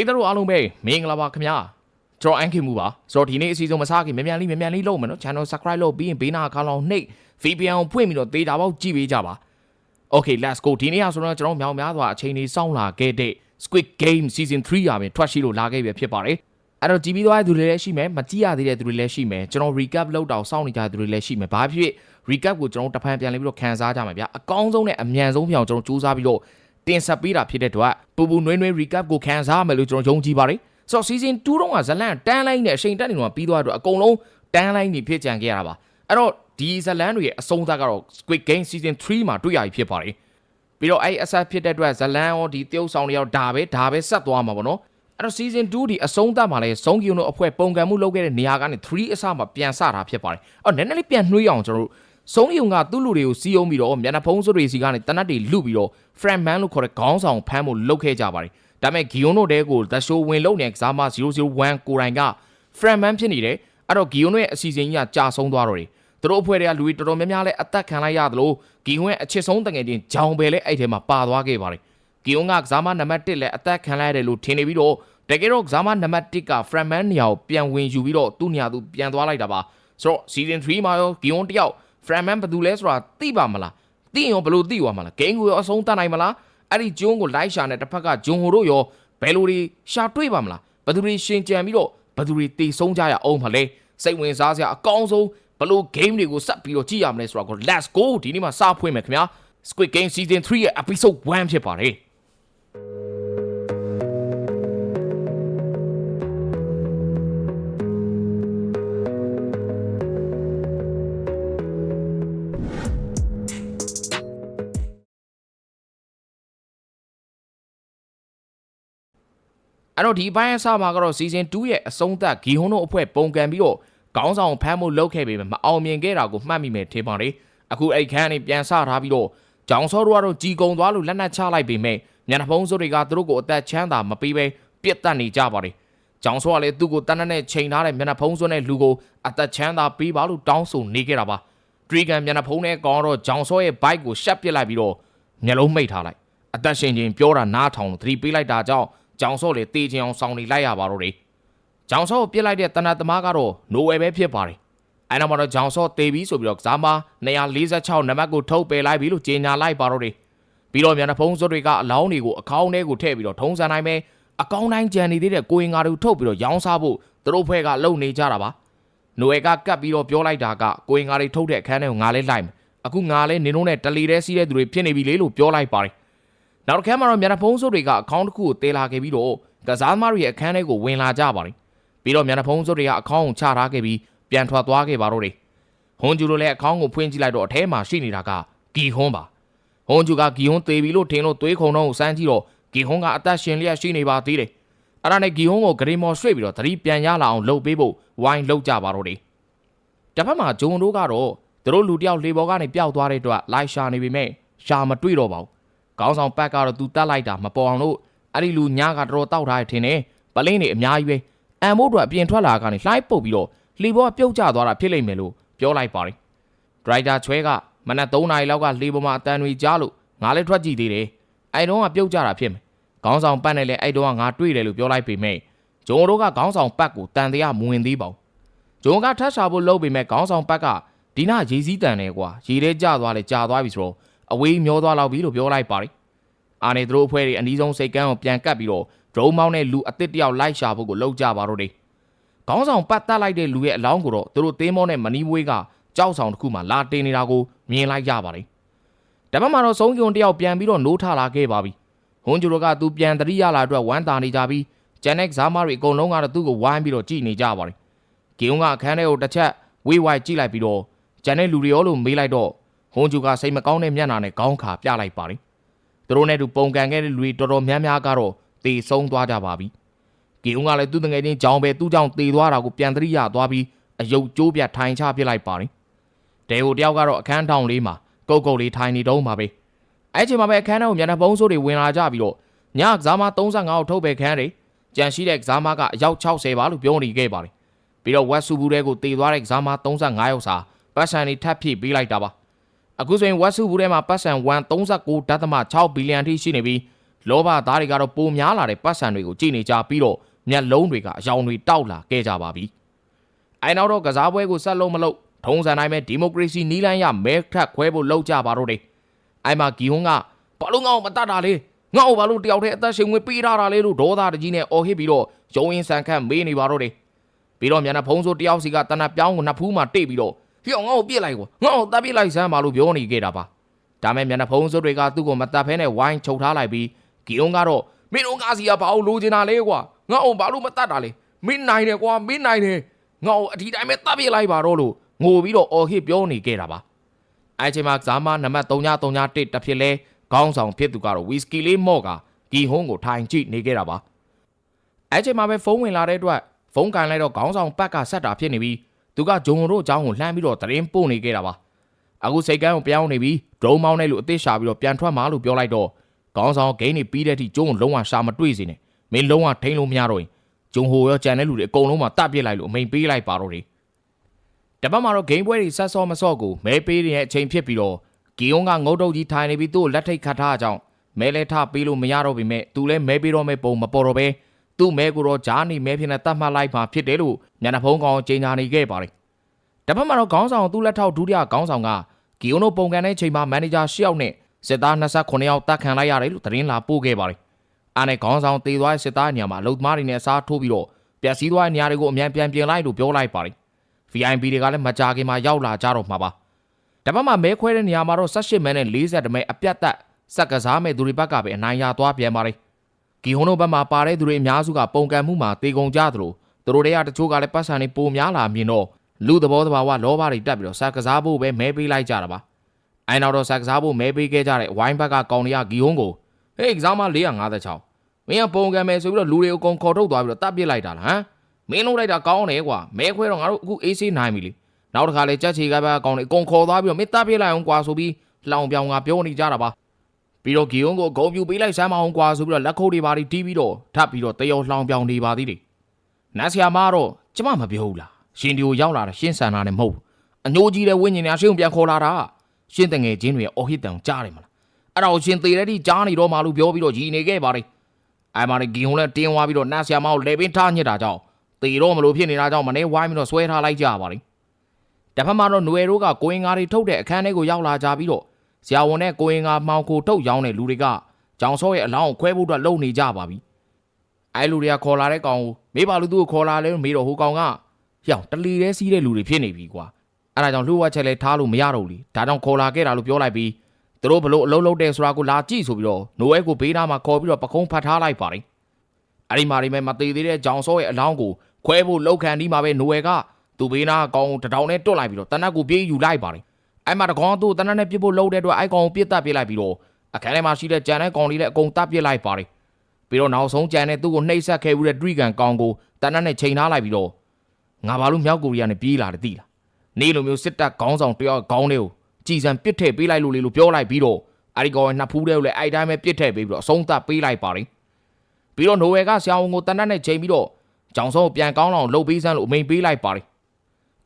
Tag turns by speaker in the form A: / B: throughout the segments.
A: ရိသတ်တို့အားလုံးပဲမင်္ဂလာပါခင်ဗျာကျွန်တော်အန်ခင်မူပါဆိုတော့ဒီနေ့အစီအစဉ်မစားခင်မြန်မြန်လေးမြန်မြန်လေးလုပ်မယ်နော် channel subscribe လုပ်ပြီးရင်ဘေးနာအကောင့်လောက်နှိပ် VPN ကိုဖွင့်ပြီးတော့ဒေတာပေါက်ကြည့်ပေးကြပါ Okay let's go ဒီနေ့ကဆိုတော့ကျွန်တော်မြောင်များစွာအချိန်ကြီးစောင့်လာခဲ့တဲ့ Squid Game Season 3ရာပဲထွက်ရှိလို့လာခဲ့ပြီဖြစ်ပါတယ်အဲ့တော့ကြည့်ပြီးသွားတဲ့သူတွေလည်းရှိမယ်မကြည့်ရသေးတဲ့သူတွေလည်းရှိမယ်ကျွန်တော် recap လုပ်တော့စောင့်နေကြတဲ့သူတွေလည်းရှိမယ်ဘာဖြစ် recap ကိုကျွန်တော်တစ်ဖန်ပြန်လေးပြီးတော့ခန်းစားကြမှာဗျာအကောင်းဆုံးနဲ့အမြန်ဆုံးပြောင်းကျွန်တော်စူးစမ်းပြီးတော့ တင်ဆက်ပေးတာဖြစ်တဲ့အတွက်ပူပူနွေးနွေး recap ကိုခန်းစားမယ်လို့ကျွန်တော်ယုံကြည်ပါတယ်ဆိုတော့ season 2တုန်းကဇလန်တန်းလိုင်းနဲ့အချိန်တက်နေတော့ပြီးသွားတော့အကုန်လုံးတန်းလိုင်းနေဖြစ်ကြံခဲ့ရတာပါအဲ့တော့ဒီဇလန်တွေရဲ့အဆုံးသတ်ကတော့ Squid Game season 3မှာတွေ့ရပြီဖြစ်ပါတယ်ပြီးတော့အဲ့အဆက်ဖြစ်တဲ့အတွက်ဇလန်ရောဒီတရုတ်ဆောင်တွေရောဒါပဲဒါပဲဆက်သွားမှာပေါ့နော်အဲ့တော့ season 2ဒီအဆုံးသတ်မှာလဲစုံကီယုံတို့အဖွဲ့ပုံကံမှုလုပ်ခဲ့တဲ့နေရာကနေ3အစမှာပြန်ဆတာဖြစ်ပါတယ်အော်နည်းနည်းလေးပြန်နှွှေးအောင်ကျွန်တော်တို့ စုံကီယုံကသူ့လူတွေကိုစီးအောင်ပြီးတော့မျက်နှာဖုံးစွပ်တွေစီကနေတနတ်တွေလုပြီးတော့ friend man လို့ခေါ်တဲ့ခေါင်းဆောင်ဖမ်းဖို့လုပ်ခဲ့ကြပါတယ်ဒါပေမဲ့ဂီယွန်တို့တဲကို The Show ဝင်လုံနေတဲ့ကစားမ001ကိုရိုင်က friend man ဖြစ်နေတယ်အဲ့တော့ဂီယွန်တို့ရဲ့အစီအစဉ်ကြီးကကြာဆုံးသွားတော့တယ်သူတို့အဖွဲ့တွေကလူတွေတော်တော်များများလဲအသက်ခံလိုက်ရသလိုဂီယွန်ရဲ့အချစ်ဆုံးတငယ်ချင်းဂျောင်ဘယ်လဲအဲ့ထဲမှာပါသွားခဲ့ပါတယ်ဂီယွန်ကကစားမနံပါတ်1လဲအသက်ခံလိုက်ရတယ်လို့ထင်နေပြီးတော့တကယ်တော့ကစားမနံပါတ်1က friend man နေရာကိုပြန်ဝင်ယူပြီးတော့သူ့နေရာသူပြန်သွားလိုက်တာပါဆိုတော့ season 3မှာရောဂီယွန်တယောက် friend man ဘယ်သူလဲဆိုတာသိပါမလားသိရင်ရောဘယ်လိုသိသွားမှာလဲဂိမ်းကိုရောအဆုံးတတ်နိုင်မလားအဲ့ဒီဂျွန်းကိုလိုက်ရှာနေတစ်ဖက်ကဂျွန်ဟိုတို့ရောဘယ်လိုတွေရှာတွေ့ပါမလားဘယ်သူတွေရှင်ကြံပြီးတော့ဘယ်သူတွေတည်ဆုံးကြရအောင်မလဲစိတ်ဝင်စားစရာအကောင်းဆုံးဘယ်လို game တွေကိုဆက်ပြီးတော့ကြည့်ရမလဲဆိုတော့ let's go ဒီနေ့မှာစဖွင့်မယ်ခင်ဗျာ Squid Game Season 3ရဲ့ episode 1ဖြစ်ပါတယ် အဲ့တော့ဒီဘိုင်းအစမှာကတော့ season 2ရဲ့အဆုံးသတ်ဂီဟွန်းတို့အဖွဲ့ပုံကန်ပြီးတော့ခေါင်းဆောင်ဖမ်းဖို့လုပ်ခဲ့ပေမဲ့မအောင်မြင်ခဲ့တာကိုမှတ်မိမယ်ထင်ပါတယ်အခုအဲ့ခန်းနေပြန်ဆထားပြီးတော့ဂျောင်ဆောတို့ကတော့ជីကုံသွားလို့လက်နက်ချလိုက်ပေမဲ့ညနေဖုံးစုတွေကသူတို့ကိုအသက်ချမ်းသာမပေးပဲပြစ်တက်နေကြပါတယ်ဂျောင်ဆောကလည်းသူ့ကိုတန်းတန်းနဲ့ချိန်ထားတဲ့မျက်နှာဖုံးစွန်းတဲ့လူကိုအသက်ချမ်းသာပေးပါလို့တောင်းဆိုနေခဲ့တာပါဒရီကန်မျက်နှာဖုံးနဲ့ကောင်းတော့ဂျောင်ဆောရဲ့ဘိုက်ကိုရှက်ပစ်လိုက်ပြီးတော့မျက်လုံးမိတ်ထားလိုက်အသက်ရှင်ချင်းပြောတာနားထောင်လို့သတိပေးလိုက်တာကြောင့် ဂျောင်ဆော့လေတေးချင်အောင်စောင်းနေလိုက်ရပါတော့တယ်ဂျောင်ဆော့ကိုပြစ်လိုက်တဲ့တနတ်သမားကတော့နိုဝယ်ပဲဖြစ်ပါတယ်အဲနောက်မှာတော့ဂျောင်ဆော့တေးပြီးဆိုပြီးတော့ကစားမ246နံပါတ်ကိုထုတ်ပယ်လိုက်ပြီလို့ကြေညာလိုက်ပါတော့တယ်ပြီးတော့မြန်နှဖုံးစွပ်တွေကအလောင်းတွေကိုအကောင်းထဲကိုထည့်ပြီးတော့ထုံးစံနိုင်ပဲအကောင်းတိုင်းကြံနေသေးတဲ့ကိုရင်ငါတို့ထုတ်ပြီးတော့ရောင်းစားဖို့သူတို့ဖွဲ့ကလုံနေကြတာပါနိုဝယ်ကကတ်ပြီးတော့ပြောလိုက်တာကကိုရင်ငါတွေထုတ်တဲ့အခန်းထဲကိုငါလဲလိုက်မယ်အခုငါလဲနင်တို့နဲ့တလီတဲစီးတဲ့သူတွေဖြစ်နေပြီလေလို့ပြောလိုက်ပါတယ် နောက်တစ်ခါမှတော့မြန်နှဖုံးစွပ်တွေကအကောင့်တစ်ခုကိုတေးလာခဲ့ပြီးတော့ကစားသမားတွေရဲ့အခန်းထဲကိုဝင်လာကြပါတယ်ပြီးတော့မြန်နှဖုံးစွပ်တွေကအကောင့်ကိုချထားခဲ့ပြီးပြန်ထွက်သွားခဲ့ပါတော့တယ်ဟွန်ဂျူတို့လည်းအကောင့်ကိုဖွင့်ကြည့်လိုက်တော့အထဲမှာရှိနေတာကဂီဟွန်းပါဟွန်ဂျူကဂီဟွန်းသေးပြီလို့ထင်လို့သွေးခုံတော့ကိုစမ်းကြည့်တော့ဂီဟွန်းကအသက်ရှင်လျက်ရှိနေပါသေးတယ်အဲ့ဒါနဲ့ဂီဟွန်းကိုဂရီမော်ရွှေ့ပြီးတော့သတိပြန်ရလာအောင်လှုပ်ပေးဖို့ဝိုင်းလှုပ်ကြပါတော့တယ်တစ်ဖက်မှာဂျုံတို့ကတော့သူတို့လူတယောက်လေပေါ်ကနေပျောက်သွားတဲ့အတွက်လိုက်ရှာနေပေမဲ့ရှာမတွေ့တော့ပါဘူး ခေါင်းဆောင်ပတ်ကတော့သူတတ်လိုက်တာမပေါ်အောင်လို့အဲ့ဒီလူညကတော်တော်တောက်ထားရထင်တယ်ပလင်းတွေအများကြီးပဲအန်မို့အတွက်အပြင်ထွက်လာကနေလှိုင်းပုတ်ပြီးတော့လှေပေါ်ကပြုတ်ကျသွားတာဖြစ်လိမ့်မယ်လို့ပြောလိုက်ပါတယ်ဒရိုက်တာချွဲကမနက်3နာရီလောက်ကလှေပေါ်မှာအတန်တွေကြားလို့ငါလည်းထွက်ကြည့်သေးတယ်အဲ့တော့ကပြုတ်ကျတာဖြစ်မယ်ခေါင်းဆောင်ပတ်နဲ့လည်းအဲ့တော့ကငါတွေ့တယ်လို့ပြောလိုက်ပေမဲ့ဂျုံတို့ကခေါင်းဆောင်ပတ်ကိုတန်တရားမဝင်သေးပါဘူးဂျုံကထပ်ရှာဖို့လုပ်ပေမဲ့ခေါင်းဆောင်ပတ်ကဒီနာရေစည်းတန်တယ်ကွာရေထဲကျသွားလေကျသွားပြီဆိုတော့ အဝေးမျောသွားလောက်ပြီလို့ပြောလိုက်ပါတယ်အာနေသူတို့အဖွဲ့တွေအနီးဆုံးစိတ်ကန်းကိုပြန်ကပ်ပြီးတော့ဒရုံမောင်းနဲ့လူအစ်စ်တယောက်လိုက်ရှာဖို့ကိုလှုပ်ကြပါတော့တယ်။ခေါင်းဆောင်ပတ်တက်လိုက်တဲ့လူရဲ့အလောင်းကိုတော့သူတို့သေးမောနဲ့မနီမွေးကကြောက်ဆောင်တစ်ခုမှလာတင်နေတာကိုမြင်လိုက်ကြပါတယ်။တပတ်မှတော့ဆုံးကျုံတယောက်ပြန်ပြီးတော့နိုးထလာခဲ့ပါပြီ။ဟွန်ဂျူရိုကသူပြန်တရိရလာအတွက်ဝမ်းသာနေကြပြီးဂျန်နက်ဇာမာတွေအကုန်လုံးကတော့သူ့ကိုဝိုင်းပြီးတော့ကြည်နေကြပါတယ်။ဂီယုံကအခန်းထဲကိုတစ်ချက်ဝေးဝိုက်ကြည့်လိုက်ပြီးတော့ဂျန်နက်လူတွေရောလို့မေးလိုက်တော့ ဟွန်ဂျူကစိတ်မကောင်းတဲ့မျက်နှာနဲ့ခေါင်းခါပြလိုက်ပါတယ်။သူတို့နဲ့တူပုံကန်ခဲ့တဲ့လူတွေတော်တော်များများကတော့တေဆုံးသွားကြပါပြီ။ဂီယုံကလည်းသူ့တငယ်ချင်းကြောင်ပဲသူ့ကြောင့်တေသွားတာကိုပြန်သတိရသွားပြီးအယုတ်ကျိုးပြထိုင်ချပစ်လိုက်ပါတယ်။ဒဲဟိုတယောက်ကတော့အခန်းထောင်လေးမှာကုတ်ကုတ်လေးထိုင်နေတော့မှာပဲ။အဲ့ချိန်မှာပဲအခန်းထဲကိုမျက်နှာပုံးစိုးတွေဝင်လာကြပြီးတော့ညကစားမ35ကိုထုတ်ပဲခန်းတယ်။ကြံရှိတဲ့ကစားမကအယောက်60ပါလို့ပြောနေခဲ့ပါတယ်။ပြီးတော့ဝက်ဆူဘူးတဲ့ကိုတေသွားတဲ့ကစားမ35ရောက်စာပတ်စံတွေထပ်ဖြည့်ပေးလိုက်တာပါ။ အခုဆိုရင်ဝက်ဆူဘူးထဲမှာပတ်စံ139.6ဘီလီယံထိရှိနေပြီးလောဘသားတွေကတော့ပိုများလာတဲ့ပတ်စံတွေကိုကြည်နေကြပြီးတော့မျက်လုံးတွေကအယောင်တွေတောက်လာခဲ့ကြပါပြီ။အဲနောက်တော့ကစားပွဲကိုဆက်လုံးမလို့ထုံးစံတိုင်းပဲဒီမိုကရေစီနီးလန်းရမဲထက်ခွဲဖို့လုပ်ကြပါတော့တယ်။အဲမှာဂီဟွန်းကဘာလို့ငါ့ကိုမတတ်တာလဲငါ့ကိုဘာလို့တယောက်တည်းအသက်ရှင်ဝင်ပေးထားတာလဲလို့ဒေါသတကြီးနဲ့အော်ဟစ်ပြီးတော့ရုံရင်ဆန်ခတ်မေးနေပါတော့တယ်။ပြီးတော့မျက်နှာဖုံးဆိုတယောက်စီကတနတ်ပြောင်းကိုနှစ်ဖူးမှတိတ်ပြီးတော့ ဟိအောင်ငါ့ကိုပြစ်လိုက်ကွာငါ့ကိုတပ်ပြစ်လိုက်စမ်းပါလို့ပြောနေခဲ့တာပါ။ဒါမဲ့မျက်နှာဖုံးစုတွေကသူ့ကိုမတတ်ဖဲနဲ့ဝိုင်းချုပ်ထားလိုက်ပြီးဂီယွန်ကတော့မင်းတို့ကားစီကဘာလို့လိုချင်တာလဲကွာငါ့အောင်ဘာလို့မတတ်တာလဲမင်းနိုင်တယ်ကွာမင်းနိုင်တယ်ငါ့ကိုအဒီတိုင်းပဲတပ်ပြစ်လိုက်ပါတော့လို့ငိုပြီးတော့အော်ဟစ်ပြောနေခဲ့တာပါအဲချိန်မှာဇာမနံပါတ်3931တစ်ဖြစ်လဲခေါင်းဆောင်ဖြစ်သူကတော့ဝီစကီလေးမော့ကဂီဟွန်းကိုထိုင်ကြည့်နေခဲ့တာပါအဲချိန်မှာပဲဖုန်းဝင်လာတဲ့အတွက်ဖုန်းကန်လိုက်တော့ခေါင်းဆောင်ပတ်ကဆက်တာဖြစ်နေပြီး သူကဂျုံတို့အကြောင်းကိုလှမ်းပြီးတော့သတင်းပို့နေခဲ့တာပါအခုစိတ်ကန်းကိုပြောင်းနေပြီးဒရုန်းမောင်းနေလို့အသစ်ရှာပြီးတော့ပြန်ထွက်မှာလို့ပြောလိုက်တော့ခေါင်းဆောင်ဂိမ်းနေပြီးတဲ့အထိကျုံကိုလုံးဝရှာမတွေ့စေနဲ့မင်းလုံးဝထိန်လို့မရတော့ရင်ဂျုံဟိုရောကြံတဲ့လူတွေအကုန်လုံးမှာတတ်ပြစ်လိုက်လို့အမိန်ပေးလိုက်ပါတော့တယ်တပတ်မှာတော့ဂိမ်းပွဲတွေဆက်စောမစော့ကိုမဲပေးတဲ့အချိန်ဖြစ်ပြီးတော့ဂီယွန်ကငုတ်တုတ်ကြီးထိုင်နေပြီးသူ့ကိုလက်ထိတ်ခတ်ထားကြောင်းမဲလဲထပေးလို့မရတော့ပေမဲ့သူလည်းမဲပေးတော့မဲပုံမပေါ်တော့ပဲ သူ့မဲကိုတော့ဂျားနေမဲဖြစ်နေတတ်မှတ်လိုက်ပါဖြစ်တယ်လို့ညနေဖုံးကောင်ကြေညာနေခဲ့ပါတယ်တပတ်မှာတော့ခေါင်းဆောင်သူ့လက်ထောက်ဒုတိယခေါင်းဆောင်ကဂီယွန်တို့ပုံကန်တဲ့ချိန်မှာမန်နေဂျာ၈ယောက်နဲ့စစ်သား29ယောက်တတ်ခံလိုက်ရတယ်လို့သတင်းလာပို့ခဲ့ပါတယ်အားနဲ့ခေါင်းဆောင်တေသွားတဲ့စစ်သားနေရာမှာအလုသမားတွေနဲ့အစားထိုးပြီးတော့ပျက်စီးသွားတဲ့နေရာတွေကိုအမြန်ပြန်ပြင်လိုက်လို့ပြောလိုက်ပါတယ် VIP တွေကလည်းမကြခင်မှာရောက်လာကြတော့မှာပါတပတ်မှာမဲခွဲတဲ့နေရာမှာတော့18မဲနဲ့40မဲအပြတ်သက်စက်ကစားမဲ့သူတွေဘက်ကပဲအနိုင်ရသွားပြန်ပါတယ် ဂီဟွန်တို့ဘက်မှာပါတဲ့သူတွေအများစုကပုံကံမှုမှာတေကုန်ကြသလိုသူတို့တွေကတချို့ကလည်းပတ်စံတွေပိုများလာမြင်တော့လူသဘောတဘာဝလောဘတွေတက်ပြီးတော့စက်ကစားဖို့ပဲမဲပေးလိုက်ကြတာပါအဲနောက်တော့စက်ကစားဖို့မဲပေးခဲ့ကြတဲ့ဝိုင်းဘက်ကကောင်တွေကဂီဟွန်ကိုဟေးကစားမ456မင်းကပုံကံမယ်ဆိုပြီးတော့လူတွေအကုန်ခေါ်ထုတ်သွားပြီးတော့တပ်ပစ်လိုက်တာလားဟမ်မင်းလုံးလိုက်တာကောင်းတယ်ကွာမဲခွဲတော့ငါတို့အခုအေးဆေးနိုင်ပြီလေနောက်တစ်ခါလေကြက်ချီကဘက်ကောင်တွေအကုန်ခေါ်သွားပြီးတော့မင်းတပ်ပစ်လိုက်အောင်ကွာဆိုပြီးလောင်ပြောင်ကပြောနေကြတာပါ ပြီးတော့ဂီယွန်ကိုဂုံပြူပေးလိုက်စမ်းမအောင်ကွာဆိုပြီးတော့လက်ခုပ်တွေပါတီးပြီးတော့ထပ်ပြီးတော့တယောလှောင်ပြောင်နေပါသေးတယ်နတ်ဆရာမကတော့ကျမမပြောဘူးလားရှင်ဒီကိုရောက်လာတာရှင်းဆန်တာနဲ့မဟုတ်ဘူးအညိုးကြီးတဲ့ဝိညာဉ်များရှင်းပြန်ခေါ်လာတာရှင်းတငယ်ချင်းတွေအော်ဟစ်တန်ကြားတယ်မလားအဲ့ဒါကိုရှင်သေးတဲ့တိကြားနေတော့မှလို့ပြောပြီးတော့ကြီးနေခဲ့ပါတယ်အဲ့မှာဂီယွန်လည်းတင်းသွားပြီးတော့နတ်ဆရာမကိုလေပင်ထားညစ်တာကြောင့်တေတော့မလို့ဖြစ်နေတာကြောင့်မနေဝိုင်းပြီးတော့ဆွဲထားလိုက်ကြပါလိမ့်တစ်ဖက်မှာတော့ຫນွေတို့ကကိုရင်ငါတွေထုတ်တဲ့အခန်းထဲကိုရောက်လာကြပြီးတော့ ဆရာဝန်နဲ့ကိုရင်ငါမှောင်ခိုထုတ်ရောင်းတဲ့လူတွေကကြောင်စောရဲ့အလောင်းကိုခွဲဖို့အတွက်လုံနေကြပါပြီအဲလူတွေကခေါ်လာတဲ့ကောင်ကိုမေးပါလို့သူ့ကိုခေါ်လာလဲလို့မေးတော့ဟိုကောင်ကဟျောင်တလီတဲစီးတဲ့လူတွေဖြစ်နေပြီကွာအဲဒါကြောင့်လှုပ်ဝက်ချက်လဲထားလို့မရတော့ဘူးလေဒါကြောင့်ခေါ်လာခဲ့တာလို့ပြောလိုက်ပြီးသူတို့ဘလို့အလုံးလုံးတဲ့ဆိုတာကိုလာကြည့်ဆိုပြီးတော့နိုဝဲကိုဘေးနားမှာခေါ်ပြီးတော့ပကုံးဖတ်ထားလိုက်ပါတယ်အဲ့ဒီမှာဒီမဲ့မသေးသေးတဲ့ကြောင်စောရဲ့အလောင်းကိုခွဲဖို့လောက်ခံဒီမှာပဲနိုဝဲကသူ့ဘေးနားအကောင်တထောင်နဲ့တွတ်လိုက်ပြီးတော့တနက်ကိုပြေးယူလိုက်ပါတယ် အဲ့မှာတကောင်သူ့တနက်နဲ့ပြစ်ဖို့လှုပ်တဲ့အတွက်အဲ့ကောင်ကိုပြစ်တက်ပြစ်လိုက်ပြီးတော့အခန်းထဲမှာရှိတဲ့ကြံတဲ့ကောင်လေးလည်းအကုန်တပ်ပြစ်လိုက်ပါတယ်ပြီးတော့နောက်ဆုံးကြံတဲ့သူ့ကိုနှိပ်စက်ခဲ့ဦးတဲ့ဒရီကန်ကောင်ကိုတနက်နဲ့ချိန်ထားလိုက်ပြီးတော့ငါဘာလို့မြောက်ကိုရီးယားနဲ့ပြေးလာတယ်သိလားနေလိုမျိုးစစ်တပ်ခေါင်းဆောင်တယောက်ခေါင်းလေးကိုကြည်စံပစ်ထည့်ပေးလိုက်လို့လေလို့ပြောလိုက်ပြီးတော့အဲ့ဒီကောင်ရဲ့နှစ်ဖူးတဲ့ကိုလည်းအဲ့တိုင်းပဲပစ်ထည့်ပေးပြီးတော့အဆုံးသတ်ပေးလိုက်ပါတယ်ပြီးတော့နိုဝယ်ကဆရာဝန်ကိုတနက်နဲ့ချိန်ပြီးတော့ကြောင်စောကိုပြန်ကောင်းအောင်လှုပ်ပေးစမ်းလို့အမိန်ပေးလိုက်ပါတယ်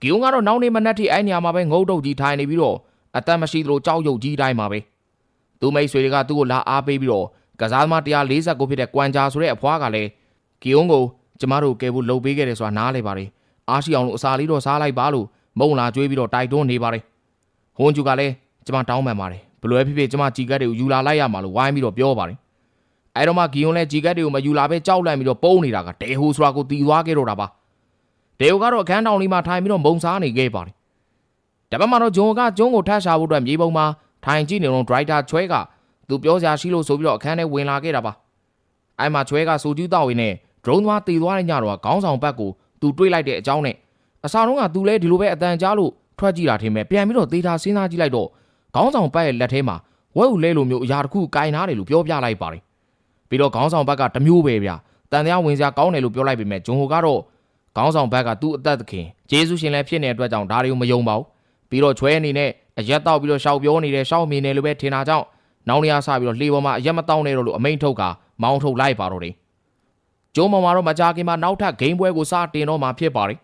A: ဂီယုံကတော့နောက်နေ့မနက်ထိအဲ့ညမှာပဲငုတ်တုတ်ကြီးထိုင်နေပြီးတော့အသက်မရှိသလိုကြောက်ရွံ့ကြီးတိုင်းမှာပဲသူမိတ်ဆွေတွေကသူ့ကိုလာအားပေးပြီးတော့ကစားသမား149ဖြစ်တဲ့ကွမ်ဂျာဆိုတဲ့အဖွားကလည်းဂီယုံကိုကျမတို့ကဲဖို့လှုပ်ပေးခဲ့တယ်ဆိုတာနားလေပါတယ်အားရှိအောင်လို့အစာလေးတော့စားလိုက်ပါလို့မုံလာကျွေးပြီးတော့တိုက်တွန်းနေပါတယ်ဟွန်ဂျူကလည်းကျမတောင်းပန်ပါတယ်ဘလွဲဖြစ်ဖြစ်ကျမကြီးကတ်တွေကိုယူလာလိုက်ရမှာလို့ဝိုင်းပြီးတော့ပြောပါတယ်အဲ့တော့မှဂီယွန်လည်းကြီးကတ်တွေကိုမယူလာပဲကြောက်လန့်ပြီးတော့ပုံးနေတာကဒေဟိုဆိုတာကိုတီသွားခဲ့တော့တာပါ ဒေဟိုကတော့အခန်းတောင်လေးမှာထိုင်ပြီးတော့မုံစားနေခဲ့ပါတယ်တပတ်မှတော့ဂျွန်ကဂျွန်ကိုထပ်ရှာဖို့အတွက်မြေပုံမှာထိုင်ကြည့်နေတော့ဒရိုက်တာချွဲကသူပြောစရာရှိလို့ဆိုပြီးတော့အခန်းထဲဝင်လာခဲ့တာပါအဲ့မှာချွဲကစူကျူးတောက်ဝင်နဲ့ဒရုန်းသွားတီသွားတဲ့ညတော့ခေါင်းဆောင်ဘက်ကိုသူတွေးလိုက်တဲ့အကြောင်းနဲ့အစားတော့ကသူလဲဒီလိုပဲအတန်ကြားလို့ထွက်ကြည့်တာထင်မဲ့ပြန်ပြီးတော့သေတာစဉ်းစားကြည့်လိုက်တော့ခေါင်းဆောင်ဘက်ရဲ့လက်ထဲမှာဝဲဥလဲလိုမျိုးအရာတစ်ခုကင်ထားတယ်လို့ပြောပြလိုက်ပါတယ်ပြီးတော့ခေါင်းဆောင်ဘက်ကတမျိုးပဲဗျတန်တရားဝင်စရာကောင်းတယ်လို့ပြောလိုက်ပေမဲ့ဂျွန်ဟိုကတော့ ခေါင်းဆောင်ဘက်ကသူ့အသက်သခင်ဂျေဆုရှင်လည်းဖြစ်နေတဲ့အတွက်ကြောင့်ဒါတွေကိုမယုံပါဘူးပြီးတော့ချွဲအနေနဲ့အရက်တောက်ပြီးတော့ရှောက်ပြောနေတယ်ရှောက်မြင်တယ်လို့ပဲထင်တာကြောင့်နောက်နေရာဆပြီးတော့လှေပေါ်မှာအရက်မတောင်းနဲ့တော့လို့အမိန်ထုတ်ကမောင်းထုတ်လိုက်ပါတော့တယ်ကျုံးပေါ်မှာတော့မကြခင်မှာနောက်ထပ်ဂိမ်းပွဲကိုစတင်တော့မှာဖြစ်ပါတယ်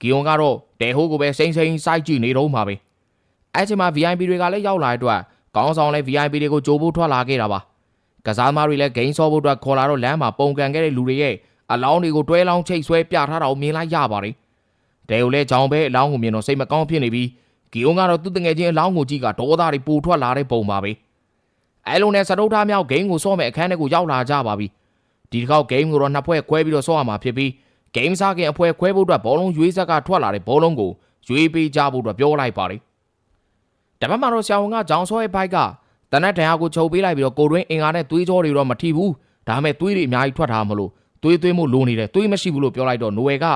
A: ဂီယွန်ကတော့တဲဟိုးကိုပဲစိမ့်စိမ့်စိုက်ကြည့်နေတော့မှာပဲအဲ့ချိန်မှာ VIP တွေကလည်းရောက်လာတဲ့အတွက်ခေါင်းဆောင်လည်း VIP တွေကိုကြိုးဖို့ထွက်လာခဲ့တာပါကစားသမားတွေလည်းဂိမ်းဆော့ဖို့အတွက်ခေါ်လာတော့လမ်းမှာပုံကန်ခဲ့တဲ့လူတွေရဲ့ အလောင်းတွေကိုတွဲလောင်းချိတ်ဆွဲပြထားတာကိုမြင်လိုက်ရပါတယ်။ဒဲကိုလည်းကြောင်ပဲအလောင်းကိုမြင်တော့စိတ်မကောင်းဖြစ်နေပြီးဂီယုံကတော့သူ့တငယ်ချင်းအလောင်းကိုကြည့်ကဒေါသတွေပူထွက်လာတဲ့ပုံပါပဲ။အဲလိုနဲ့စတုထားမြောက်ဂိမ်းကိုဆော့မဲ့အခန်းထဲကိုရောက်လာကြပါပြီ။ဒီတစ်ခေါက်ဂိမ်းကိုတော့နှစ်ဖွဲ့ခွဲပြီးတော့ဆော့ရမှာဖြစ်ပြီးဂိမ်းစားခင်အဖွဲခွဲဖို့အတွက်ဘောလုံးရွေးဆက်ကထွက်လာတဲ့ဘောလုံးကိုရွေးပေးကြဖို့အတွက်ပြောလိုက်ပါတယ်။တပတ်မှာတော့ဆရာဝန်ကဂျောင်ဆော့ရဲ့ဘိုက်ကတနက်တန်ဟာကိုချုပ်ပေးလိုက်ပြီးတော့ကိုတွင်းအင်္ဂါနဲ့သွေးကြောတွေတော့မထိဘူး။ဒါပေမဲ့သွေးတွေအများကြီးထွက်ထားမလို့ သွေးသွေးမှုလိုနေတယ်သွေးမရှိဘူးလို့ပြောလိုက်တော့နိုဝယ်က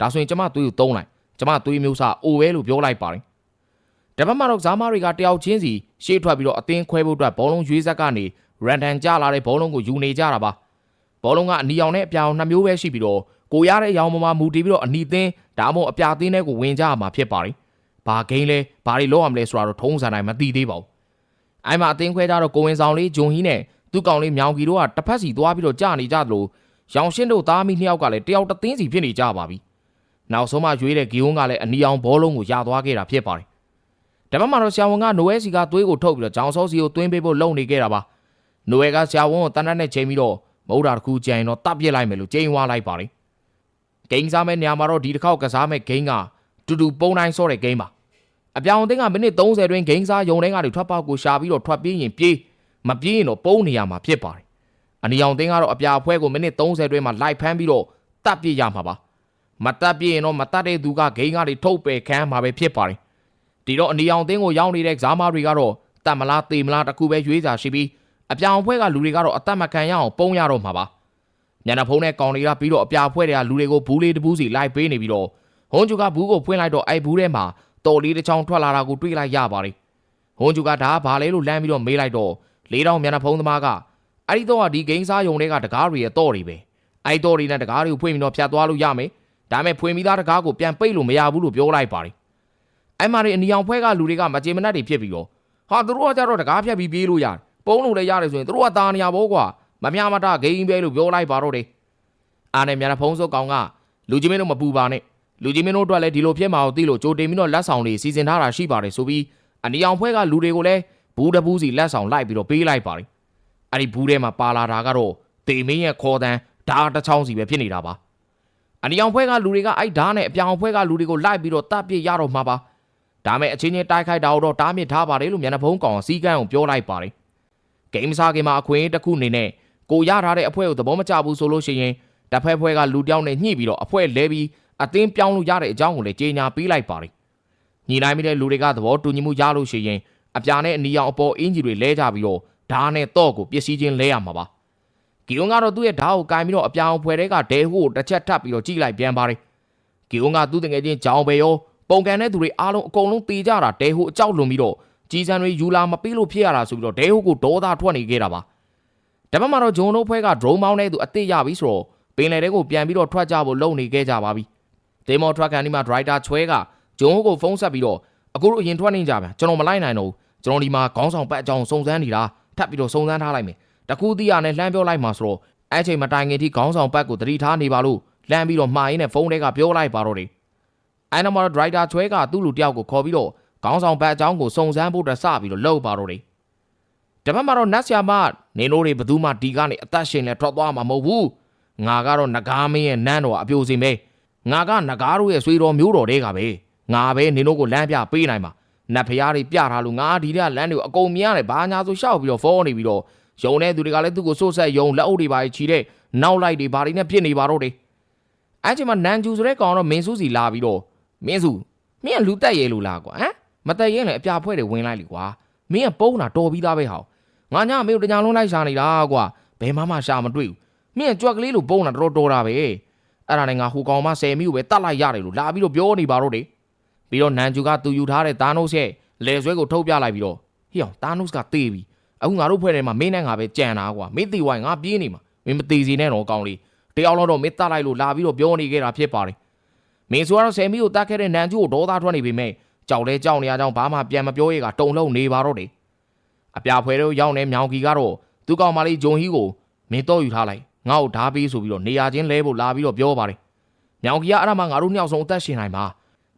A: ဒါဆိုရင်ကျမသွေးကိုတုံးလိုက်ကျမသွေးမျိုးစားအိုပဲလို့ပြောလိုက်ပါတယ်။တပတ်မှာတော့ဇာမာတွေကတယောက်ချင်းစီရှေ့ထွက်ပြီးတော့အသင်းခွဲဖို့အတွက်ဘောလုံးရွေးဆက်ကနေရန်ဒန်ကျလာတဲ့ဘောလုံးကိုယူနေကြတာပါ။ဘောလုံးကအနီအောင်နဲ့အပြောင်နှစ်မျိုးပဲရှိပြီးတော့ကိုရတဲ့အယောင်ပေါ်မှာမူတည်ပြီးတော့အနီသင်းဒါမှမဟုတ်အပြာသင်းတွေကိုဝင်ကြရမှာဖြစ်ပါတယ်။ဘာဂိမ်းလဲဘာတွေလုပ်ရမလဲဆိုတာတော့ထုံးစံတိုင်းမသိသေးပါဘူး။အဲ့မှာအသင်းခွဲကြတော့ကိုဝင်ဆောင်လေးဂျွန်ဟီနဲ့သူ့ကောင်လေးမြောင်ကီတို့ကတစ်ဖက်စီသွားပြီးတော့ကြာနေကြသလို ရောင်ရှင်းတို့သားမိနှစ်ယောက်ကလည်းတယောက်တစ်သင်းစီဖြစ်နေကြပါပြီ။နောက်ဆုံးမှရွေးတဲ့ဂီယုံကလည်းအနီအောင်ဘောလုံးကိုရသွားခဲ့တာဖြစ်ပါတယ်။ဒါမှမဟုတ်ဆရာဝန်ကနိုဝဲစီကသွေးကိုထုတ်ပြီးတော့ဂျောင်ဆောစီကိုသွင်းပေးဖို့လုပ်နေခဲ့တာပါ။နိုဝဲကဆရာဝန်ကိုတန်းတန်းနဲ့ချိန်ပြီးတော့မဟုတ်တာတစ်ခုကြရင်တော့တပ်ပစ်လိုက်မယ်လို့ချိန်ဝါလိုက်ပါတယ်။ဂိမ်းစားမဲ့နေရာမှာတော့ဒီတစ်ခေါက်ကစားမဲ့ဂိမ်းကတူတူပုံတိုင်းဆော့တဲ့ဂိမ်းပါ။အပြောင်အသင်းကမိနစ်30တွင်ဂိမ်းစားယုံတဲ့ကနေထွက်ပေါက်ကိုရှာပြီးတော့ထွက်ပြေးရင်ပြေးမပြေးရင်တော့ပုံးနေရမှာဖြစ်ပါတယ်။ အနီအောင်တင်းကတော့အပြာဖွဲကိုမိနစ်30တွင်မှလိုက်ဖမ်းပြီးတော့တပ်ပြစ်ရမှာပါ။မတပ်ပြစ်ရင်တော့မတပ်တဲ့သူကဂိမ်းကနေထုတ်ပယ်ခံမှာပဲဖြစ်ပါတယ်။ဒီတော့အနီအောင်တင်းကိုရောက်နေတဲ့ဇာမာတွေကတော့တတ်မလားတေမလားတခုပဲရွေးစာရှိပြီးအပြောင်ဖွဲကလူတွေကတော့အသက်မခံရအောင်ပုံရတော့မှာပါ။ညနေဖုံးနဲ့ကောင်တွေကပြီးတော့အပြာဖွဲတွေကလူတွေကိုဘူးလေးတပူးစီလိုက်ပေးနေပြီးတော့ဟွန်ဂျူကဘူးကိုဖွင့်လိုက်တော့အဲ့ဘူးထဲမှာတော်လေးတစ်ချောင်းထွက်လာတာကိုတွေ့လိုက်ရပါတယ်။ဟွန်ဂျူကဒါကဘာလဲလို့လမ်းပြီးတော့မေးလိုက်တော့လေးတောင်မျက်နှာဖုံးသမားက အဲ့ဒီတော့ဒီဂိမ်းစားယုံတွေကတကားတွေရဲ့တော့တွေပဲအဲ့တော့တွေနဲ့တကားတွေကိုဖွင့်ပြီးတော့ဖြတ်သွားလို့ရမယ်ဒါပေမဲ့ဖွင့်ပြီးသားတကားကိုပြန်ပိတ်လို့မရဘူးလို့ပြောလိုက်ပါတယ်အဲ့မှာဒီအနီအောင်ဖွဲကလူတွေကမကြေမနက်တွေဖြစ်ပြီးတော့ဟာသူတို့ကကြတော့တကားဖြတ်ပြီးပြေးလို့ရတယ်ပုံးလို့လည်းရတယ်ဆိုရင်သူတို့ကတာနေရဘောကွာမမြမတဂိမ်းပဲလို့ပြောလိုက်ပါတော့တယ်အားနဲ့မျက်နှာဖုံးစုပ်ကောင်ကလူကြီးမင်းတို့မပူပါနဲ့လူကြီးမင်းတို့အတွက်လည်းဒီလိုဖြစ်မှာကိုသိလို့ကြိုတင်ပြီးတော့လက်ဆောင်တွေစီစဉ်ထားတာရှိပါတယ်ဆိုပြီးအနီအောင်ဖွဲကလူတွေကိုလည်းဘူးတဘူးစီလက်ဆောင်လိုက်ပြီးတော့ပေးလိုက်ပါတယ် အဲ့ဒီဘူးထဲမှာပါလာတာကတော့တေမင်းရဲ့ခေါ်တန်းဓာတ်တစ်ချောင်းစီပဲဖြစ်နေတာပါအနီအောင်ဖွဲကလူတွေကအဲ့ဓာတ်နဲ့အပြောင်ဖွဲကလူတွေကိုလိုက်ပြီးတော့တပ်ပစ်ရတော့မှာပါဒါမဲ့အချင်းချင်းတိုက်ခိုက်တာတော့တားမြစ်ထားပါတယ်လို့မျက်နှာဖုံးကောင်စီကန်းကိုပြောလိုက်ပါတယ်ဂိမ်းစားကင်မှာအခွင့်တစ်ခုအနေနဲ့ကိုရထားတဲ့အဖွဲကိုသဘောမကျဘူးဆိုလို့ရှိရင်တစ်ဖက်ဖွဲကလူတယောက်နဲ့ညှိပြီးတော့အဖွဲလဲပြီးအသင်းပြောင်းလို့ရတဲ့အကြောင်းကိုလည်းကြေညာပေးလိုက်ပါတယ်ညီနိုင်မိတဲ့လူတွေကသဘောတူညီမှုရလို့ရှိရင်အပြာနဲ့အနီရောင်အပေါ်အင်ဂျီတွေလဲကြပြီးတော့ ဓာတ်နဲ့တော့ကိုပစ္စည်းချင်းလဲရမှာပါဂီယွန်ကတော့သူ့ရဲ့ဓာတ်ကိုကင်ပြီးတော့အပြောင်ဖွဲတဲ့ကဒဲဟိုကိုတစ်ချက်ထပ်ပြီးတော့ကြည့်လိုက်ပြန်ပါတယ်ဂီယွန်ကသူ့တငယ်ချင်းဂျောင်းပဲရောပုံကန်တဲ့သူတွေအားလုံးအကုန်လုံးတေကြတာဒဲဟိုအကြောက်လွန်ပြီးတော့ကြီးစံတွေယူလာမပေးလို့ဖြစ်ရတာဆိုပြီးတော့ဒဲဟိုကိုဒေါသထွက်နေခဲ့တာပါဒါပေမဲ့တော့ဂျွန်တို့ဖွဲက drone မောင်းတဲ့သူအစ်စ်ရပြီဆိုတော့ပင်လယ်ထဲကိုပြန်ပြီးတော့ထွက်ကြဖို့လုပ်နေခဲ့ကြပါပြီဒေမော်ထရက်ကန်ဒီမှာဒရိုက်တာချွဲကဂျွန်ဟိုကိုဖုန်းဆက်ပြီးတော့အခုတို့အရင်ထွက်နေကြပြန်ကျွန်တော်မလိုက်နိုင်တော့ဘူးကျွန်တော်ဒီမှာခေါင်းဆောင်ပတ်အကြောင်းစုံစမ်းနေတာ ထပ်ပြီးတော့စုံစမ်းထားလိုက်မယ်တကူတီးရနဲ့လှမ်းပြောလိုက်မှာဆိုတော့အဲ့ချိန်မတိုင်ခင်ထိခေါင်းဆောင်ပတ်ကိုတတိထားနေပါလို့လှမ်းပြီးတော့မှားရင်းနဲ့ဖုန်းထဲကပြောလိုက်ပါတော့တယ်အဲ့နောက်မှာဒရိုက်တာချွဲကသူ့လူတယောက်ကိုခေါ်ပြီးတော့ခေါင်းဆောင်ပတ်အကြောင်းကိုစုံစမ်းဖို့တက်စပြီးတော့လှုပ်ပါတော့တယ်တပတ်မှာတော့နတ်ဆရာမနေနိုးတွေဘသူမှဒီကနေအသက်ရှင်လဲထွက်သွားမှာမဟုတ်ဘူးငါကတော့နဂါမင်းရဲ့နန်းတော်အပြိုစင်ပဲငါကနဂါတို့ရဲ့ဆွေတော်မျိုးတော်တွေကပဲငါပဲနေနိုးကိုလမ်းပြပေးနိုင်မှာ နတ်ဖျားတွေပြထားလို့ငါဒီတဲ့လမ်းတွေကိုအကုန်မြင်ရတယ်ဘာညာဆိုရှောက်ပြီးတော့ဖောနေပြီးတော့ယုံတဲ့သူတွေကလည်းသူ့ကိုစိုးဆက်ယုံလက်အုပ်တွေပါချီတဲ့နောက်လိုက်တွေဘာတွေနဲ့ဖြစ်နေပါတော့တယ်အဲ့ချိန်မှာနန်ကျူဆိုတဲ့ကောင်တော့မင်းစုစီလာပြီးတော့မင်းစုမင်းကလူတက်ရဲလို့လားကွာဟမ်မတက်ရင်လည်းအပြာဖွဲတွေဝင်လိုက်လေကွာမင်းကပုံးတာတော်ပြီးသားပဲဟောငါညမင်းတို့တညာလုံးလိုက်ရှာနေတာကွာဘယ်မှမှရှာမတွေ့ဘူးမင်းကကြွက်ကလေးလိုပုံးတာတော်တော်တာပဲအဲ့ဒါနဲ့ငါဟိုကောင်မဆယ်မိကိုပဲတတ်လိုက်ရတယ်လို့လာပြီးတော့ပြောနေပါတော့တယ် ပြီးတော့နန်ကျူကသူယူထားတဲ့သားနှုတ်ရဲ့လေဆွဲကိုထုတ်ပြလိုက်ပြီးတော့ဟေ့အောင်တာနုစ်ကတေးပြီအခုငါတို့ဖွဲ့ထဲမှာမင်းနဲ့ငါပဲကြံတာကွာမင်းတီဝိုင်ငါပြေးနေမှာမင်းမသေးစီနဲ့တော့ကောင်းလေးတယောက်လုံးတော့မင်းတတ်လိုက်လို့လာပြီးတော့ပြောနေခဲ့တာဖြစ်ပါတယ်မင်းဆိုကတော့ဆယ်မီကိုတတ်ခဲ့တဲ့နန်ကျူကိုဒေါသထွက်နေပေမဲ့ကြောက်လဲကြောက်နေရကြောင်းဘာမှပြန်မပြောရဲကတုံလုံးနေပါတော့တယ်အပြာဖွဲတို့ရောက်နေမြောင်ကီကတော့သူကောင်မလေးဂျုံဟီကိုမင်းတော့ယူထားလိုက်ငါ့ကိုဓာပေးဆိုပြီးတော့နေရာချင်းလဲဖို့လာပြီးတော့ပြောပါတယ်မြောင်ကီကအဲ့ဒါမှငါတို့နှစ်ယောက်ဆုံးအသက်ရှင်နိုင်ပါ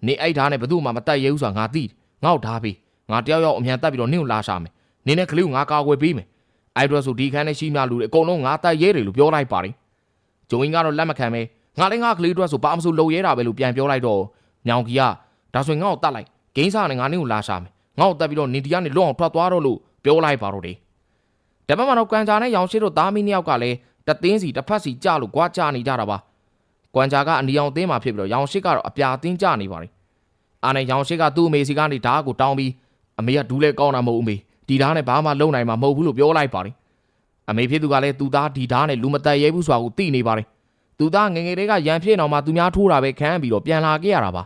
A: နေအဲ့ဓာနဲ့ဘသူမှမတက်ရဲဘူးဆိုတာငါသိငါ့ကိုဓာပေးငါတယောက်ယောက်အမြန်တက်ပြီးတော့နင့်ကိုလာရှာမယ်နင်းနဲ့ကလေးကိုငါကာကွယ်ပေးမယ်အဲ့တော့ဆိုဒီခန်းနဲ့ရှိမြလူတွေအကုန်လုံးငါတက်ရဲတယ်လို့ပြောလိုက်ပါတယ်ဂျုံအင်းကတော့လက်မခံပဲငါလည်းငါကလေးအတွက်ဆိုဘာမှမဆိုလုံရဲတာပဲလို့ပြန်ပြောလိုက်တော့ညောင်ကြီးကဒါဆိုရင်ငါ့ကိုတတ်လိုက်ဂိမ်းစားနဲ့ငါနင်းကိုလာရှာမယ်ငါ့ကိုတက်ပြီးတော့နေတီကနေလွတ်အောင်ထွက်သွားတော့လို့ပြောလိုက်ပါတော့တယ်တပတ်မှတော့ကွမ်ဂျာနဲ့ရောင်ရှိတို့သားမီးနှစ်ယောက်ကလည်းတသင်းစီတစ်ဖက်စီကြလို့ကြွားကြနေကြတာပါ ကွမ်ဂျာကအနီအောင်အသင်းမှာဖြစ်ပြီးတော့ရောင်ရှိကတော့အပြာအသင်းကြနေပါတယ်အာနဲ့ရောင်ရှိကသူ့အမေစီကနေဓာတ်ကိုတောင်းပြီးအမေကဒူးလဲကောင်းတာမဟုတ်ဘူးမေဒီဓာတ်နဲ့ဘာမှလုံနိုင်မှာမဟုတ်ဘူးလို့ပြောလိုက်ပါတယ်အမေဖြစ်သူကလည်းသူသားဒီဓာတ်နဲ့လူမတက်ရဲဘူးဆိုတာကိုသိနေပါတယ်သူသားငယ်ငယ်လေးကရန်ဖြစ်အောင်မှသူများထိုးတာပဲခံပြီးတော့ပြန်လာခဲ့ရတာပါ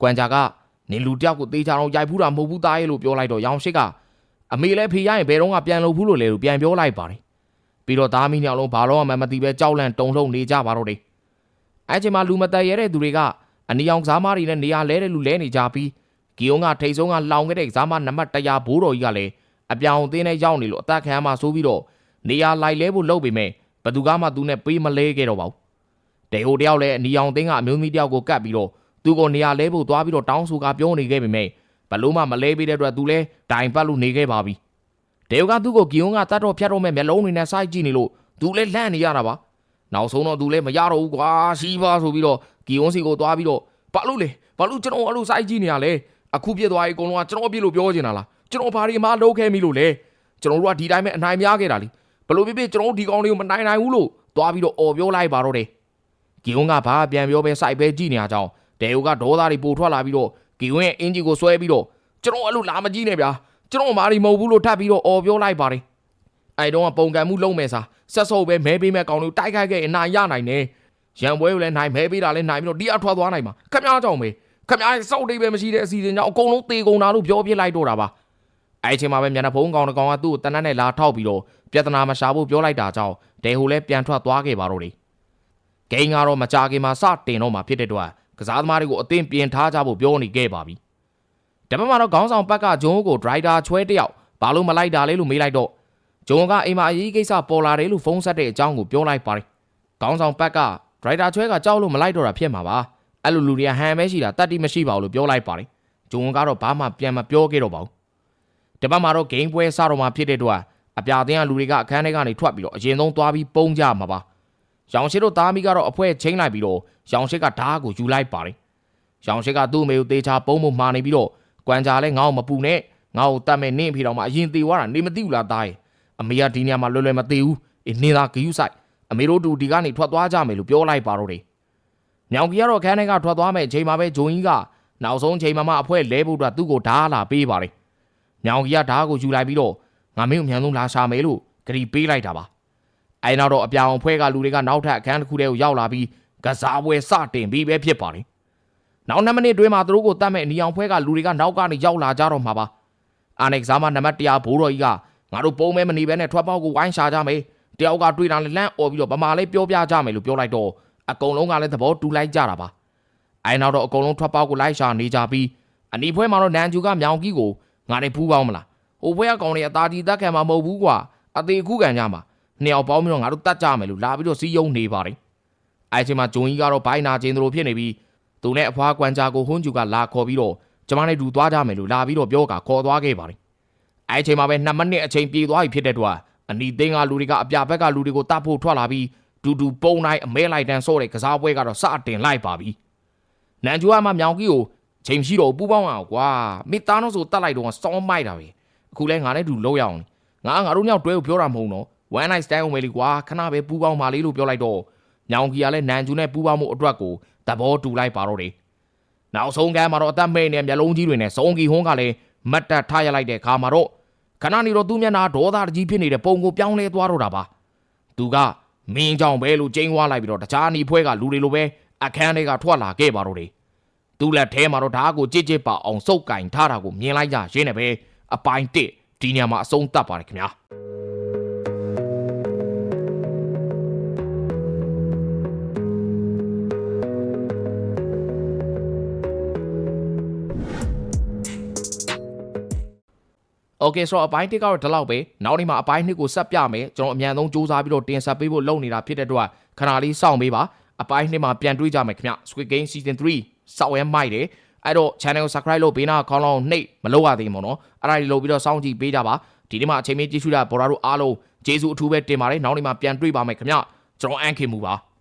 A: ကွမ်ဂျာကနင်လူတယောက်ကိုတေးချအောင်ရိုက်ဖူးတာမဟုတ်ဘူးသားရဲ့လို့ပြောလိုက်တော့ရောင်ရှိကအမေလည်းဖေရရင်ဘယ်တော့မှပြန်လို့ဘူးလို့လေလို့ပြန်ပြောလိုက်ပါတယ်ပြီးတော့သားမီးညောင်လုံးဘာလို့မှမသိပဲကြောက်လန့်တုန်လှုပ်နေကြပါတော့တယ် အဲချိန်မှာလူမတက်ရဲတဲ့သူတွေကအနီအောင်ကစားမတွေနဲ့နေရာလဲတဲ့လူလဲနေကြပြီးဂီယုံကထိတ်ဆုံးကလောင်ခဲ့တဲ့ကစားမနံပါတ်100ဘိုးတော်ကြီးကလည်းအပြောင်အသင်းနဲ့ရောက်နေလို့အသက်ခံမှဆိုပြီးတော့နေရာလိုက်လဲဖို့လုပ်ပေမဲ့ဘသူကမှသူနဲ့ပေးမလဲခဲ့တော့ပါဘူးတေဟိုတယောက်လည်းအနီအောင်အသင်းကအမျိုးသမီးတယောက်ကိုကတ်ပြီးတော့သူကိုနေရာလဲဖို့သွားပြီးတော့တောင်းဆိုကပြောနေခဲ့ပေမဲ့ဘလို့မှမလဲပေးတဲ့အတွက်သူလဲတိုင်ပတ်လို့နေခဲ့ပါပြီတေဟိုကသူ့ကိုဂီယုံကတတ်တော့ဖြတ်တော့မဲ့မျက်လုံးတွေနဲ့စိုက်ကြည့်နေလို့သူလဲလန့်နေရတာပါ နောက်ဆုံးတော့သူလဲမရတော့ဘူးကွာရှိပါဆိုပြီးတော့ဂီယုံစီကိုသွားပြီးတော့ဘာလို့လဲဘာလို့ကျွန်တော်အဲ့လိုစိုက်ကြည့်နေရလဲအခုပြစ်သွားပြီအကုန်လုံးကကျွန်တော်ပြစ်လို့ပြောချင်တာလားကျွန်တော်ဘာတွေမှလုပ်ခဲ့မိလို့လဲကျွန်တော်တို့ကဒီတိုင်းပဲအနိုင်မရခဲ့တာလीဘလို့ဖြစ်ဖြစ်ကျွန်တော်တို့ဒီကောင်လေးကိုမနိုင်နိုင်ဘူးလို့သွားပြီးတော့អော်ပြောလိုက်ပါတော့တယ်ဂီယုံကဘာပြန်ပြောပဲစိုက်ပဲကြည့်နေရကြောင်းဒေယိုကဒေါသတွေပိုထွက်လာပြီးတော့ဂီယုံရဲ့အင်ဂျီကိုဆွဲပြီးတော့ကျွန်တော်အဲ့လိုလာမကြည့်နဲ့ဗျာကျွန်တော်မာရီမဟုတ်ဘူးလို့ထပ်ပြီးတော့អော်ပြောလိုက်ပါတယ် အဲ့တော့ကပုံကံမှုလုံးမဲ့စားဆက်စုပ်ပဲမဲပေးမဲ့ကောင်လေးတိုက်ခိုက်ခဲ့ရင်နိုင်ရနိုင်တယ်ရန်ပွဲကိုလည်းနိုင်မဲပေးတာလည်းနိုင်ပြီးတော့ဒီအထွက်သွားနိုင်မှာခမ ्या ကြောင့်ပဲခမ ्या စောက်တိတ်ပဲမရှိတဲ့အစီအစဉ်ကြောင့်အကုန်လုံးသေကုန်တာလို့ပြောပြလိုက်တော့တာပါအဲ့ချိန်မှာပဲမြန်နှဖုံးကောင်တစ်ကောင်ကသူ့ကိုတနတ်နဲ့လာထောက်ပြီးတော့ပြဿနာမရှာဖို့ပြောလိုက်တာကြောင့်ဒဲဟိုလည်းပြန်ထွက်သွားခဲ့ပါတော့တယ်ဂိမ်းကတော့မကြခင်မှာစတင်တော့မှာဖြစ်တဲ့အတွက်ကစားသမားတွေကိုအသင်းပြင်ထားကြဖို့ပြောနေခဲ့ပါပြီတပတ်မှာတော့ခေါင်းဆောင်ဘက်ကဂျွန်းကိုဒရိုက်တာချွဲတယောက်ဘာလို့မလိုက်တာလဲလို့မေးလိုက်တော့ ဂျွန်းကအိမ်မှာအရေးကိစ္စပေါ်လာတယ်လို့ဖုန်းဆက်တဲ့အကြောင်းကိုပြောလိုက်ပါတယ်ခေါင်းဆောင်ဘက်ကဒရိုက်တာချွဲကကြောက်လို့မလိုက်တော့တာဖြစ်မှာပါအဲ့လိုလူတွေကဟန်ပဲရှိတာတတ်တိမရှိပါဘူးလို့ပြောလိုက်ပါတယ်ဂျွန်းကတော့ဘာမှပြန်မပြောခဲ့တော့ပါဘူးတပတ်မှာတော့ဂိမ်းပွဲစတော့မှဖြစ်တဲ့အတွက်အပြာအသင်းကလူတွေကအခန်းထဲကနေထွက်ပြီးတော့အရင်ဆုံးသွားပြီးပုံကြမှာပါရောင်ရှိတို့သားမိကတော့အဖွဲချင်းလိုက်ပြီးတော့ရောင်ရှိကဓားကိုယူလိုက်ပါတယ်ရောင်ရှိကသူ့အမေကိုတေချာပုံမှုမှာနေပြီးတော့ကွမ်ဂျာလည်းငါ့ကိုမပူနဲ့ငါ့ကိုတတ်မဲ့နင့်ဖေတော်မှာအရင်သေးသွားတာနေမသိဘူးလားသားရဲ့ အမေကဒီနေရာမှာလွယ်လွယ်မသေးဘူးအေးနေသာဂယူးဆိုင်အမေတို့တူဒီကနေထွက်သွားကြမယ်လို့ပြောလိုက်ပါတော့တယ်ညောင်ကြီးကတော့ခန်းထဲကထွက်သွားမယ်အချိန်မှာပဲဂျုံကြီးကနောက်ဆုံးချိန်မှာမှအဖွဲလဲဖို့အတွက်သူ့ကိုဓားလာပေးပါတယ်ညောင်ကြီးကဓားကိုယူလိုက်ပြီးတော့ငါမင်းကိုမြန်ဆုံးလာရှာမယ်လို့ဂရီပေးလိုက်တာပါအဲနောက်တော့အပြောင်အဖွဲ့ကလူတွေကနောက်ထပ်အခန်းတစ်ခုတည်းကိုရောက်လာပြီးကစားပွဲစတင်ပြီးပဲဖြစ်ပါတယ်နောက်2မိနစ်တွင်းမှာသူတို့ကိုတတ်မဲ့အနီအောင်ဖွဲကလူတွေကနောက်ကနေရောက်လာကြတော့မှာပါအာနက်ဇာမနံပါတ်100ဘိုးတော်ကြီးက ငါတို့ပုံမဲမနေဘဲနဲ့ထွက်ပေါက်ကိုဝိုင်းရှာကြမယ်တယောက်ကတွေ့တာလည်းလန့်អော်ပြီးတော့ဗမာလေးပြောပြကြမယ်လို့ပြောလိုက်တော့အကုန်လုံးကလည်းသဘောတူလိုက်ကြတာပါအဲနောက်တော့အကုန်လုံးထွက်ပေါက်ကိုလိုက်ရှာနေကြပြီးအနီဖွဲမှာတော့နန်ဂျူကမြောင်ကြီးကိုငါနဲ့ပူးပေါင်းမလားဟိုဘွဲကကောင်တွေအသာတီတက်ခံမှာမဟုတ်ဘူးကွာအသေးခုခံကြမှာနှစ်ယောက်ပေါင်းပြီးတော့ငါတို့တတ်ကြမယ်လို့လာပြီးတော့စီးယုံနေပါတယ်အဲအချိန်မှာဂျုံကြီးကတော့ဘိုင်းနာချင်းတို့ဖြစ်နေပြီးသူနဲ့အဖွားကွမ်ဂျာကိုဟွန်းဂျူကလာခေါ်ပြီးတော့ကျမနဲ့တူသွားကြမယ်လို့လာပြီးတော့ပြောကခေါ်သွားခဲ့ပါတယ် အဲအချိန်မှာပဲ2မိနစ်အချိန်ပြေးသွားပြီဖြစ်တဲ့အတွက်အနီသိန်းကလူတွေကအပြဘက်ကလူတွေကိုတတ်ဖို့ထွက်လာပြီးဒူဒူပုံတိုင်းအမဲလိုက်တန်းဆော့တဲ့ကစားပွဲကတော့စတင်လိုက်ပါပြီနန်ဂျူကမှမြောင်ကြီးကိုချိန်မရှိတော့ပူပေါင်းအောင်ကွာမိသားတော့ဆိုတတ်လိုက်တော့စောင်းမိုက်တာပဲအခုလဲငါနဲ့တူလောက်ရအောင်ငါငါတို့ညောက်တွဲကိုပြောတာမဟုတ်တော့ one night stand ဝင်လေကွာခဏပဲပူပေါင်းပါလေလို့ပြောလိုက်တော့ညောင်ကြီးကလည်းနန်ဂျူနဲ့ပူပေါင်းမှုအတွက်ကိုသဘောတူလိုက်ပါတော့တယ်နောက်ဆုံးကမ်းမှာတော့အသက်မဲ့နေမျက်လုံးကြီးတွေနဲ့စုံကီဟွန်းကလည်းမတ်တက်ထားရလိုက်တဲ့ခါမှာတော့ ခဏနေတော့သူ့မျက်နှာဒေါသတကြီးဖြစ်နေတဲ့ပုံကိုပြောင်းလဲသွားတော့တာပါသူကမင်းကြောင့်ပဲလို့ကျင်းဝါလိုက်ပြီးတော့တခြားအနီဖွဲကလူတွေလိုပဲအခန်းတွေကထွက်လာခဲ့ပါတော့တယ်သူ့လက်ထဲမှာတော့ဓာတ်ကိုကြစ်ကြစ်ပါအောင်စုပ်ကင်ထားတာကိုမြင်လိုက်ကြရင်းနဲ့ပဲအပိုင်းတစ်ဒီညမှာအဆုံးသတ်ပါတယ်ခင်ဗျာ ။ Okay ဆိုတော့အပိုင်း1ကတော့ဒီလောက်ပဲ။နောက်နေ့မှာအပိုင်း2ကိုဆက်ပြမယ်။ကျွန်တော်အမြန်ဆုံးစူးစမ်းပြီးတော့တင်ဆက်ပေးဖို့လုပ်နေတာဖြစ်တဲ့အတွက်ခဏလေးစောင့်ပေးပါ။အပိုင်း2မှာပြန်တွေ့ကြမယ်ခင်ဗျ။ Squid Game Season 3စောင့်ရဲမိုက်တယ်။အဲ့တော့ channel ကို subscribe လုပ်ပေးနာခေါင်းလောင်းနှိပ်မလုပ်ရသေးဘူးပေါ့နော်။အဲ့ဒါတွေလုပ်ပြီးတော့စောင့်ကြည့်ပေးကြပါ။ဒီနေ့မှာအချိန်မီကြည့်ရှုတာဗော်ဒါတို့အားလုံးကျေးဇူးအထူးပဲတင်ပါတယ်။နောက်နေ့မှာပြန်တွေ့ပါမယ်ခင်ဗျ။ကျွန်တော်အန်ခင်မူပါ။